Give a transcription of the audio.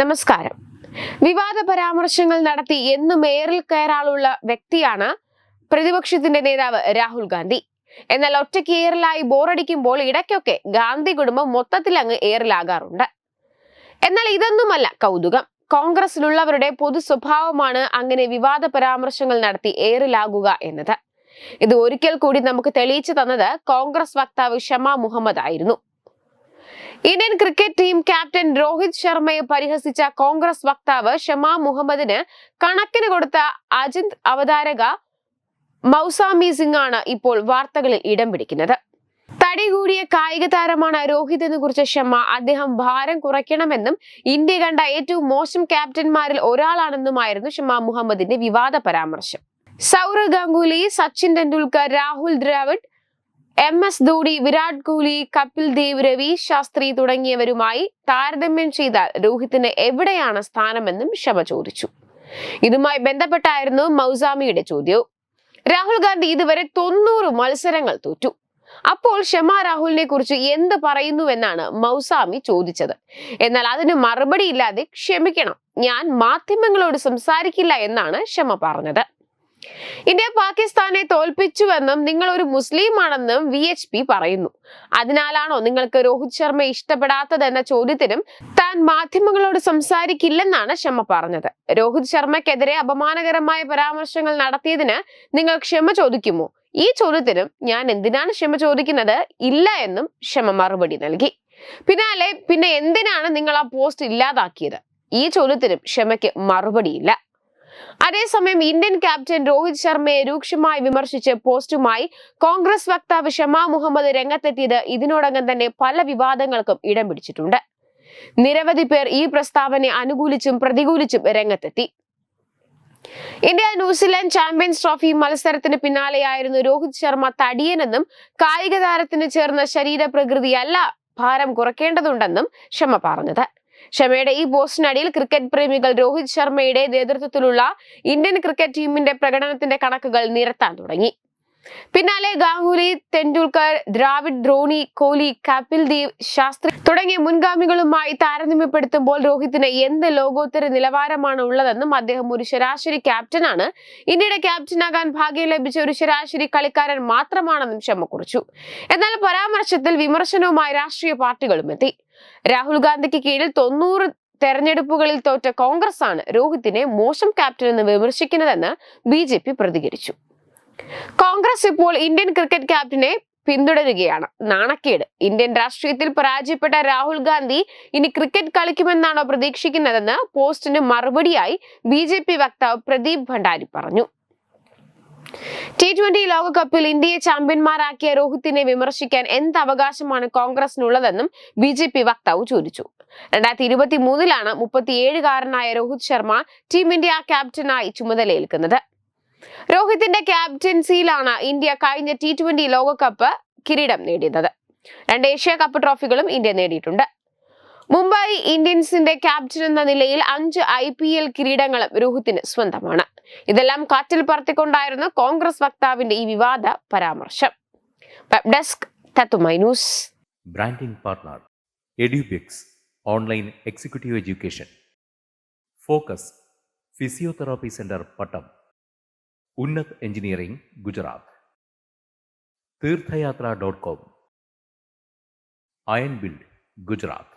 നമസ്കാരം. വിവാദ പരാമർശങ്ങൾ നടത്തി എന്നും ഏറിൽ കയറാളുള്ള വ്യക്തിയാണ് പ്രതിപക്ഷത്തിന്റെ നേതാവ് രാഹുൽ ഗാന്ധി. എന്നാൽ ഒറ്റയ്ക്ക് ഏറിലായി ബോറടിക്കുമ്പോൾ ഇടയ്ക്കൊക്കെ ഗാന്ധി കുടുംബം മൊത്തത്തിൽ അങ്ങ് ഏറിലാകാറുണ്ട്. എന്നാൽ ഇതൊന്നുമല്ല കൗതുകം. കോൺഗ്രസിലുള്ളവരുടെ പൊതു സ്വഭാവമാണ് അങ്ങനെ വിവാദ പരാമർശങ്ങൾ നടത്തി ഏറിലാകുക എന്നത്. ഇത് ഒരിക്കൽ കൂടി നമുക്ക് തെളിയിച്ചു തന്നത് കോൺഗ്രസ് വക്താവ് ഷമ മുഹമ്മദ് ആയിരുന്നു. Indian cricket team captain Rohit ശർമ്മയെ പരിഹസിച്ച കോൺഗ്രസ് വക്താവ് ഷമാ മുഹമ്മദിന് കണക്കിന് കൊടുത്ത അജിത് അവതാരക മൗസാമി സിംഗ് ആണ് ഇപ്പോൾ വാർത്തകളിൽ ഇടം പിടിക്കുന്നത്. തടി കൂടിയ കായിക താരമാണ് രോഹിത് എന്ന് കുറിച്ച ഷമ അദ്ദേഹം ഭാരം കുറയ്ക്കണമെന്നും ഇന്ത്യ കണ്ട ഏറ്റവും മോശം ക്യാപ്റ്റന്മാരിൽ ഒരാളാണെന്നുമായിരുന്നു ഷമ മുഹമ്മദിന്റെ വിവാദ പരാമർശം. സൗരവ് ഗാംഗുലി സച്ചിൻ ടെണ്ടുൽക്കർ രാഹുൽ ദ്രാവിഡ് എം എസ് ധോണി വിരാട് കോഹ്ലി കപിൽ ദേവ് രവി ശാസ്ത്രി തുടങ്ങിയവരുമായി താരതമ്യം ചെയ്താൽ രോഹിത്തിന് എവിടെയാണ് സ്ഥാനമെന്നും ഷമ ചോദിച്ചു. ഇതുമായി ബന്ധപ്പെട്ടായിരുന്നു മൗസാമിയുടെ ചോദ്യവും രാഹുൽ ഗാന്ധി ഇതുവരെ തൊണ്ണൂറ് മത്സരങ്ങൾ തോറ്റു. അപ്പോൾ ഷമ രാഹുലിനെ കുറിച്ച് എന്ത് പറയുന്നുവെന്നാണ് മൗസാമി ചോദിച്ചത്. എന്നാൽ അതിന് മറുപടി ഇല്ലാതെ ക്ഷമിക്കണം. ഞാൻ മാധ്യമങ്ങളോട് സംസാരിക്കില്ല എന്നാണ് ഷമ പറഞ്ഞത്. ഇന്ത്യ പാകിസ്ഥാനെ തോൽപ്പിച്ചുവെന്നും നിങ്ങൾ ഒരു മുസ്ലിം ആണെന്നും വി എച്ച് പി പറയുന്നു. അതിനാലാണോ നിങ്ങൾക്ക് രോഹിത് ശർമ്മ ഇഷ്ടപ്പെടാത്തതെന്ന ചോദ്യത്തിനും താൻ മാധ്യമങ്ങളോട് സംസാരിക്കില്ലെന്നാണ് ക്ഷമ പറഞ്ഞത്. രോഹിത് ശർമ്മക്കെതിരെ അപമാനകരമായ പരാമർശങ്ങൾ നടത്തിയതിന് നിങ്ങൾ ക്ഷമ ചോദിക്കുമോ? ഈ ചോദ്യത്തിനും ഞാൻ എന്തിനാണ് ക്ഷമ ചോദിക്കുന്നത്? ഇല്ല എന്നും ക്ഷമ മറുപടി നൽകി. പിന്നാലെ പിന്നെ എന്തിനാണ് നിങ്ങൾ ആ പോസ്റ്റ് ഇല്ലാതാക്കിയത്? ഈ ചോദ്യത്തിനും ക്ഷമയ്ക്ക് മറുപടിയില്ല. അതേസമയം ഇന്ത്യൻ ക്യാപ്റ്റൻ രോഹിത് ശർമ്മയെ രൂക്ഷമായി വിമർശിച്ച് പോസ്റ്റുമായി കോൺഗ്രസ് വക്താവ് ഷമാ മുഹമ്മദ് രംഗത്തെത്തിയത് ഇതിനോടകം തന്നെ പല വിവാദങ്ങൾക്കും ഇടം പിടിച്ചിട്ടുണ്ട്. നിരവധി പേർ ഈ പ്രസ്താവനയെ അനുകൂലിച്ചും പ്രതികൂലിച്ചും രംഗത്തെത്തി. ഇന്ത്യ ന്യൂസിലാൻഡ് ചാമ്പ്യൻസ് ട്രോഫി മത്സരത്തിന് പിന്നാലെയായിരുന്നു രോഹിത് ശർമ്മ തടിയനെന്നും കായിക താരത്തിന് ചേർന്ന ശരീരപ്രകൃതിയല്ല ഭാരം കുറയ്ക്കേണ്ടതുണ്ടെന്നും ക്ഷമ പറഞ്ഞത്. ഷമയുടെ ഈ പോസ്റ്റിനടിയിൽ ക്രിക്കറ്റ് പ്രേമികൾ രോഹിത് ശർമ്മയുടെ നേതൃത്വത്തിലുള്ള ഇന്ത്യൻ ക്രിക്കറ്റ് ടീമിന്റെ പ്രകടനത്തിന്റെ കണക്കുകൾ നിരത്താൻ തുടങ്ങി. പിന്നാലെ ഗാംഗുലി തെണ്ടുൽക്കർ ദ്രാവിഡ് ധോണി കോഹ്ലി കപിൽ ദേവ് ശാസ്ത്രി തുടങ്ങിയ മുൻഗാമികളുമായി താരതമ്യപ്പെടുത്തുമ്പോൾ രോഹിത്തിന് എന്ത് ലോകോത്തര നിലവാരമാണ് ഉള്ളതെന്നും അദ്ദേഹം ഒരു ശരാശരി ക്യാപ്റ്റനാണ്. ഇന്ത്യയുടെ ക്യാപ്റ്റനാകാൻ ഭാഗ്യം ലഭിച്ച ഒരു ശരാശരി കളിക്കാരൻ മാത്രമാണെന്നും ക്ഷമ കുറിച്ചു. എന്നാൽ പരാമർശത്തിൽ വിമർശനവുമായി രാഷ്ട്രീയ പാർട്ടികളും എത്തി. രാഹുൽ ഗാന്ധിക്ക് കീഴിൽ തൊണ്ണൂറ് തെരഞ്ഞെടുപ്പുകളിൽ തോറ്റ കോൺഗ്രസ് ആണ് രോഹിത്തിനെ മോശം ക്യാപ്റ്റൻ എന്ന് വിമർശിക്കുന്നതെന്ന് ബി ജെ പി പ്രതികരിച്ചു. കോൺഗ്രസ് ഇപ്പോൾ ഇന്ത്യൻ ക്രിക്കറ്റ് ക്യാപ്റ്റനെ പിന്തുടരുകയാണ്. നാണക്കേട്. ഇന്ത്യൻ രാഷ്ട്രീയത്തിൽ പരാജയപ്പെട്ട രാഹുൽ ഗാന്ധി ഇനി ക്രിക്കറ്റ് കളിക്കുമെന്നാണോ പ്രതീക്ഷിക്കുന്നതെന്ന് പോസ്റ്റിന് മറുപടിയായി ബി വക്താവ് പ്രദീപ് ഭണ്ഡാരി പറഞ്ഞു. ടി ട്വന്റി ലോകകപ്പിൽ ഇന്ത്യയെ ചാമ്പ്യന്മാരാക്കിയ രോഹിത്തിനെ വിമർശിക്കാൻ എന്ത് അവകാശമാണ് കോൺഗ്രസിനുള്ളതെന്നും ബി ജെ പി വക്താവ് ചോദിച്ചു. രണ്ടായിരത്തി ഇരുപത്തി മൂന്നിലാണ് മുപ്പത്തിയേഴുകാരനായ രോഹിത് ശർമ്മ ടീം ഇന്ത്യ ക്യാപ്റ്റനായി ചുമതലയേൽക്കുന്നത്. രോഹിത്തിന്റെ ക്യാപ്റ്റൻസിയിലാണ് ഇന്ത്യ കഴിഞ്ഞ ടി ട്വന്റി ലോകകപ്പ് കിരീടം നേടിയത്. രണ്ട് ഏഷ്യ കപ്പ് ട്രോഫികളും ഇന്ത്യ നേടിയിട്ടുണ്ട്. മുംബൈ ഇന്ത്യൻസിന്റെ ക്യാപ്റ്റൻ എന്ന നിലയിൽ അഞ്ച് ഐ പി എൽ കിരീടങ്ങളും രോഹിത്തിന് സ്വന്തമാണ്. ഇതെല്ലാം കാറ്റിൽ പറത്തിക്കൊണ്ടായിരുന്നു കോൺഗ്രസ് വക്താവിന്റെ ഈ വിവാദ പരാമർശം. Web desk news. Branding partner Edubix online executive education. Focus physiotherapy centre Pattom. Unnat engineering Gujarat. Theerthayathra dot com. Iron build Gujarat.